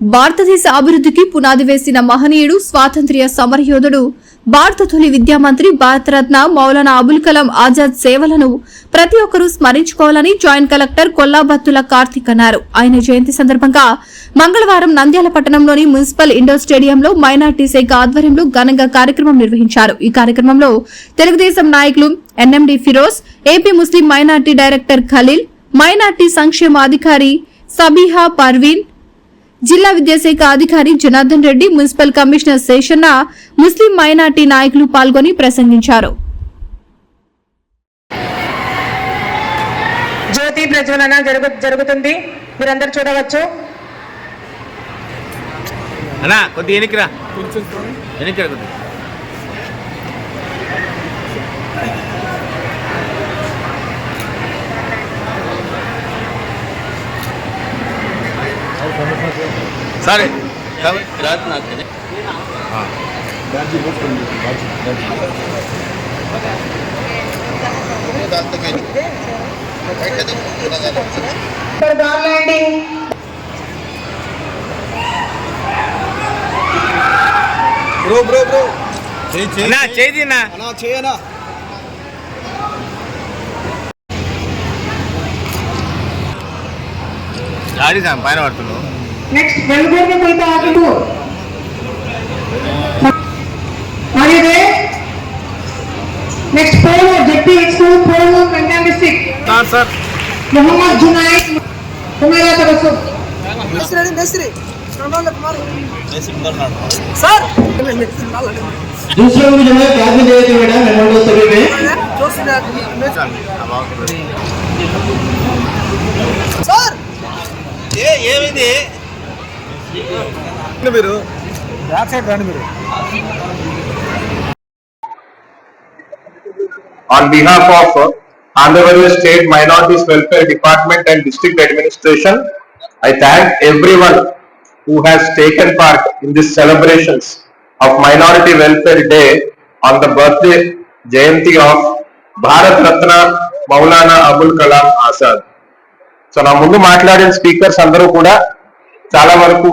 భారతదేశ అభివృద్ధికి పునాది వేసిన మహనీయుడు స్వాతంత్ర్య సమరయోధుడు భారత తొలి విద్యామంత్రి భారతరత్న మౌలానా అబుల్ కలాం ఆజాద్ సేవలను ప్రతి ఒక్కరూ స్మరించుకోవాలని జాయింట్ కలెక్టర్ కొల్లాబత్తుల కార్తిక్ అన్నారు. ఆయన జయంతి సందర్భంగా మంగళవారం నంద్యాల పట్టణంలోని మున్సిపల్ ఇండోర్ స్టేడియంలో మైనార్టీ శాఖ ఆధ్వర్యంలో ఘనంగా కార్యక్రమం నిర్వహించారు. ఈ కార్యక్రమంలో తెలుగుదేశం నాయకులు N M D Firoz AP Muslim minority director Khalil minority సంక్షేమ అధికారి సబీహా పర్వీన్ జిల్లా విద్యాశాఖ అధికారి Janardhan Reddy municipal commissioner Seshanna Muslim minority నాయకులు పాల్గొని ప్రసంగించారు. జ్యోతి ప్రజ్వలన జరుగు జరుగుతుంది. మీరందరూ చూడవచ్చు. అన్నా కొద్దిగా వెనక్కిరా కొద్దిగా. సరే రాదు నాకు ఇక్కడ గాలండి బ్రో బ్రో బ్రో అన్నా చేతి అన్నా అన్నా చేయనా జారీ సార్ పైన పడుతున్నావు నెక్స్ట్ వెలుగురిని పోయితే ఆటలు మరియు నెక్స్ట్ పోలో జెట్టి school polo కంట్యాన్ district sir Mohammed Junaid కుమేరా తరసు दूसरों को जो है क्या भी दे मैडम मेमोरियल सभी में ఏ ఏమైంది మీరు బ్యాక్ సైడ్ రండి మీరు on behalf of uh, Andhra Pradesh State Minorities Welfare Department and District Administration, I thank everyone who has taken part in these celebrations of Minority Welfare Day on the birthday Jayanti of Bharat Ratna Maulana Abul Kalam Azad. So నా ముందు మాట్లాడిన speakers అందరూ కూడా చాలా వరకు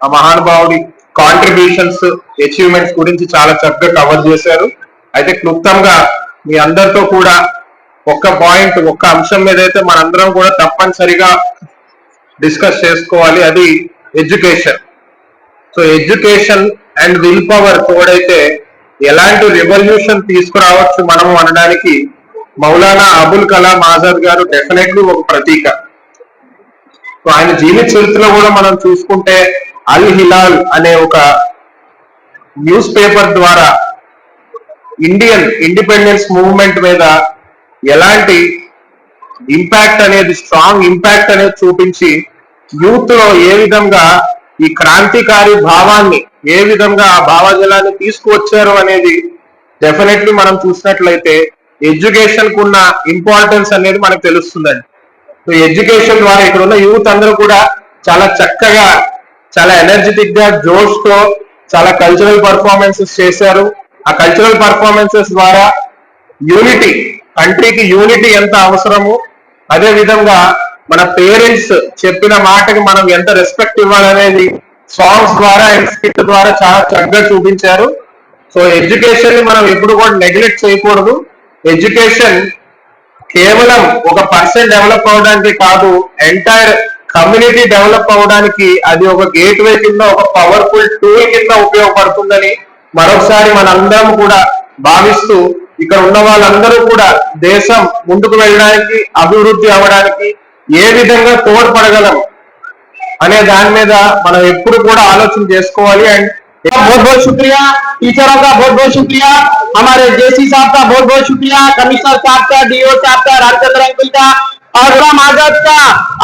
ఆ మహానుభావుడి contributions achievements గురించి చాలా చక్కగా కవర్ చేశారు. అయితే క్లుప్తంగా మీ అందరితో కూడా ఒక్క పాయింట్ ఒక్క అంశం మీద అయితే మనందరం కూడా తప్పనిసరిగా డిస్కస్ చేసుకోవాలి. అది education so education and will power తోడైతే ఎలాంటి రెవల్యూషన్ తీసుకురావచ్చు మనము అనడానికి మౌలానా అబుల్ కలాం ఆజాద్ గారు డెఫినెట్లీ ఒక ప్రతీక. ఆయన జీవిత చరిత్రలో కూడా మనం చూసుకుంటే అల్ హిలాల్ అనే ఒక న్యూస్ పేపర్ ద్వారా ఇండియన్ ఇండిపెండెన్స్ మూవ్మెంట్ మీద ఎలాంటి ఇంపాక్ట్ అనేది స్ట్రాంగ్ ఇంపాక్ట్ అనేది చూపించి యూత్లో ఏ విధంగా ఈ క్రాంతికారి భావాన్ని ఏ విధంగా ఆ భావజలాన్ని తీసుకువచ్చారు అనేది డెఫినెట్లీ మనం చూసినట్లయితే ఎడ్యుకేషన్ కున్న ఇంపార్టెన్స్ అనేది మనకు తెలుస్తుందండి. సో ఎడ్యుకేషన్ ద్వారా ఇక్కడ ఉన్న యూత్ అందరూ కూడా చాలా చక్కగా చాలా ఎనర్జెటిక్గా జోష్తో చాలా కల్చరల్ పర్ఫార్మెన్సెస్ చేశారు. ఆ కల్చరల్ పర్ఫార్మెన్సెస్ ద్వారా యూనిటీ కంట్రీకి యూనిటీ ఎంత అవసరము అదే విధంగా మన పేరెంట్స్ చెప్పిన మాటకి మనం ఎంత రెస్పెక్ట్ ఇవ్వాలనేది సాంగ్స్ ద్వారా అండ్ స్కిట్ ద్వారా చాలా చక్కగా చూపించారు. సో ఎడ్యుకేషన్ని మనం ఎప్పుడు కూడా నెగ్లెక్ట్ చేయకూడదు. ఎడ్యుకేషన్ కేవలం ఒక పర్సన్ డెవలప్ అవడానికి కాదు ఎంటైర్ కమ్యూనిటీ డెవలప్ అవడానికి అది ఒక గేట్ వే కింద ఒక పవర్ఫుల్ టూల్ కింద ఉపయోగపడుతుందని మరొకసారి మనందరం కూడా భావిస్తూ ఇక్కడ ఉన్న వాళ్ళందరూ కూడా దేశం ముందుకు వెళ్ళడానికి అభివృద్ధి అవ్వడానికి ఏ విధంగా తోడ్పడగలం అనే దాని మీద మనం ఎప్పుడు కూడా ఆలోచన చేసుకోవాలి. అండ్ बहुत बहुत शुक्रिया। टीचरों का बहुत बहुत शुक्रिया। हमारे जेसी साहब का बहुत बहुत शुक्रिया। कमिश्नर साहब का, डीओ साहब का, रामचंद्र अंकुल का और गुलाम आज़ाद का।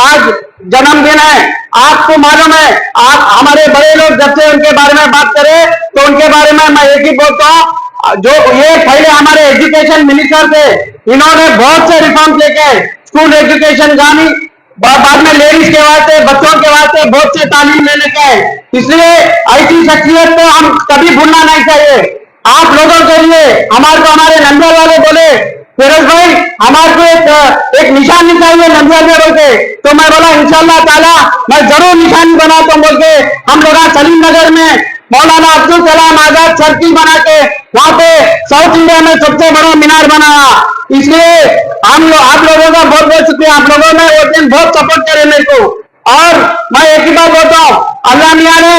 आज जन्मदिन है। आपको मालूम है, आप हमारे बड़े लोग जब से उनके बारे में बात करें तो उनके बारे में मैं एक ही बोलता हूँ, जो ये पहले हमारे एजुकेशन मिनिस्टर थे, इन्होंने बहुत से रिफॉर्म लेके स्कूल एजुकेशन गानी बाद में लेडीज़ के वास्ते, बच्चों के वास्ते बहुत से तालीम लेने का इसलिए ऐसी शख्सियत को हम कभी भूलना नहीं चाहिए। आप लोगों के लिए, हमारे को हमारे नंबर वाले बोले, फिरोज भाई, हमारे को एक एक निशानी चाहिए नंदियाल में बोल के। तो मैं बोला, इंशाल्लाह ताला, मैं ज़रूर निशानी बनाता हूँ बोल के। हम लोग सलीम नगर में मौलाना अब्दुल कलाम आज़ाद सर्किल बना के वहाँ पे साउथ इंडिया में सबसे बड़ा मीनार बनाया। इसलिए हम लोग आप लोगों का बहुत बहुत शुक्रिया। आप लोगों ने वो दिन बहुत सपोर्ट करे मेरे को। और मैं एक ही बात बोलता हूँ, अल्लाह मिया ने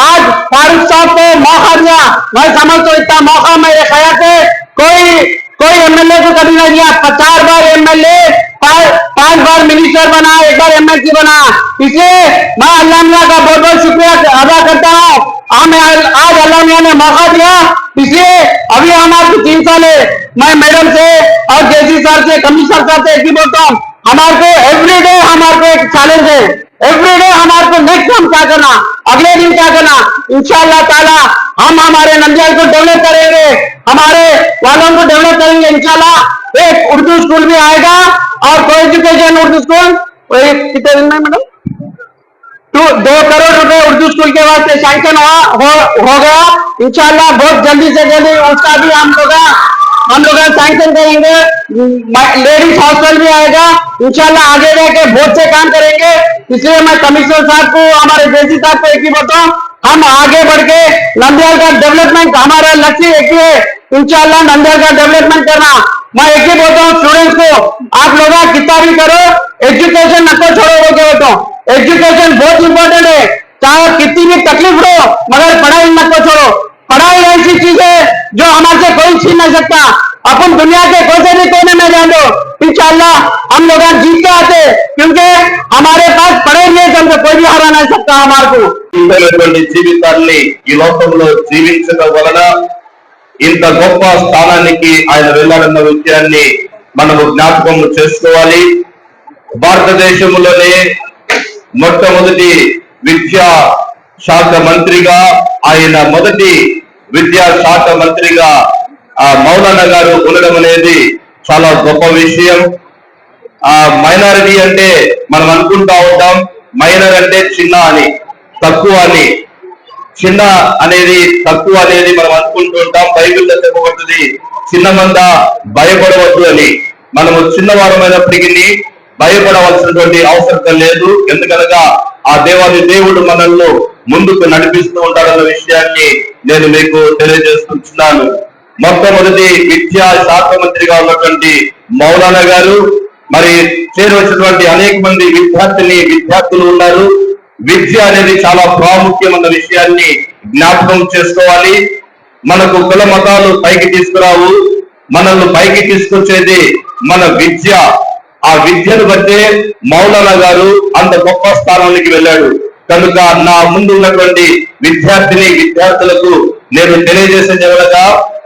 आज फारूक साहब को मौका दिया। मैं समझता हूँ इतना मौका मेरे ख्याल से कोई कोई एमएलए को कभी नहीं दिया। चार बार एमएलए पाँच बार मिनिस्टर बना, एक बार एमएलसी बना। इसलिए मैं अल्लाह मिया का बहुत बहुत शुक्रिया अदा करता हूँ। हमें आज अल्लाह मिया ने मौका दिया। इसलिए अभी हम को तीन साल है मैं मैडम से और जेसी सर से, कमिश्नर सर से एक ही बोलता हूँ हमारे को एवरी डे हमारे को एक चैलेंज है। एवरी डे हमारे को नेक्स्ट हम क्या करना? अगले दिन क्या करना? इंशाल्लाह ताला हम हमारे नंदियाल को डेवलप करेंगे। हमारे वालों को डेवलप करेंगे इंशाल्लाह। एक उर्दू स्कूल भी आएगा और को एजुकेशन उर्दू स्कूल कितने दिन में मैडम टू दो करोड़ रुपए उर्दू स्कूल के वास्ते सैंक्शन हुआ हो, हो गया। इंशाल्लाह बहुत जल्दी से जल्दी उसका भी हम लोग हम लोग सैंक्शन करेंगे। लेडीज़ हॉस्टल भी आएगा। इंशाल्लाह आगे जाके बहुत से काम करेंगे। इसलिए मैं कमिश्नर साहब को, हमारे जेसी साहब को एक ही बताऊँ हम आगे बढ़ के नंदियाल का डेवलपमेंट हमारा लक्ष्य एक ही है। इंशाल्लाह नंदियाल का डेवलपमेंट करना। मैं एक ही बोलता हूँ स्टूडेंट्स को, आप लोग कितना भी करो एजुकेशन नको छोड़ो बोल के बोलता हूँ। एजुकेशन बहुत इंपॉर्टेंट है। चाहे कितनी भी तकलीफ़ हो मगर पढ़ाई नको छोड़ो। पढ़ाई ऐसी चीज़ है जो हमारे से कोई छीन नहीं सकता अपन दुनिया के कोई भी कोने में जान दो इंशाल्लाह हम लोग जीत के आते क्योंकि हमारे पास पढ़े लिए तो हमको कोई भी हरा नहीं सकता हमारे को జీవితమైనటువంటి జీవితాన్ని ఈ లోకంలో జీవించడం వలన ఇంత గొప్ప స్థానానికి ఆయన వెళ్ళాలన్న విషయాన్ని మనము జ్ఞాపకం చేసుకోవాలి భారతదేశంలోనే మొట్టమొదటి విద్యా శాఖ మంత్రిగా ఆయన మొదటి విద్యా శాఖ మంత్రిగా ఆ మౌలానా గారు ఉండడం అనేది చాలా గొప్ప విషయం. ఆ మైనారిటీ అంటే మనం అనుకుంటా ఉంటాం మైనర్ అంటే చిన్న అని తక్కువ అని. చిన్న అనేది తక్కువ అనేది మనం అనుకుంటూ ఉంటాం బైబిల్లో చెప్పబడుతుంది చిన్న మంద భయపడవద్దు అని. మనము చిన్నవారమైనప్పటికీ భయపడవలసినటువంటి అవసరం లేదు ఎందుకనగా ఆ దేవాది దేవుడు మనల్ని ముందుకు నడిపిస్తూ ఉంటాడన్న విషయాన్ని నేను మీకు తెలియజేస్తున్నాను. మొట్టమొదటి విద్యా శాఖ మంత్రిగా ఉన్నటువంటి మౌలానా గారు మరి చేరవచ్చినటువంటి అనేక మంది విద్యార్థిని విద్యార్థులు ఉన్నారు. విద్య అనేది చాలా ప్రాముఖ్యమైన విషయాన్ని జ్ఞాపకం చేసుకోవాలి. మనకు కుల మతాలు పైకి తీసుకురావు. మనల్ని పైకి తీసుకొచ్చేది మన విద్య. ఆ విద్యను బట్టే మౌలానా గారు అంత గొప్ప స్థానానికి వెళ్ళాడు. కనుక నా ముందు ఉన్నటువంటి విద్యార్థిని విద్యార్థులకు నేను తెలియజేసేది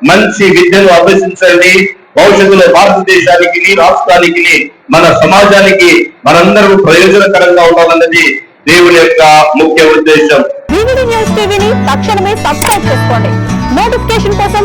మంచి విద్యను అభ్యసించండి. భవిష్యత్తులో భారతదేశానికి రాష్ట్రానికి మన సమాజానికి మనందరూ ప్రయోజనకరంగా ఉండాలన్నది దేవుని యొక్క ముఖ్య ఉద్దేశం. న్యూస్ టీవీని తక్షణమే సబ్స్క్రైబ్ చేసుకోండి. నోటిఫికేషన్ కోసం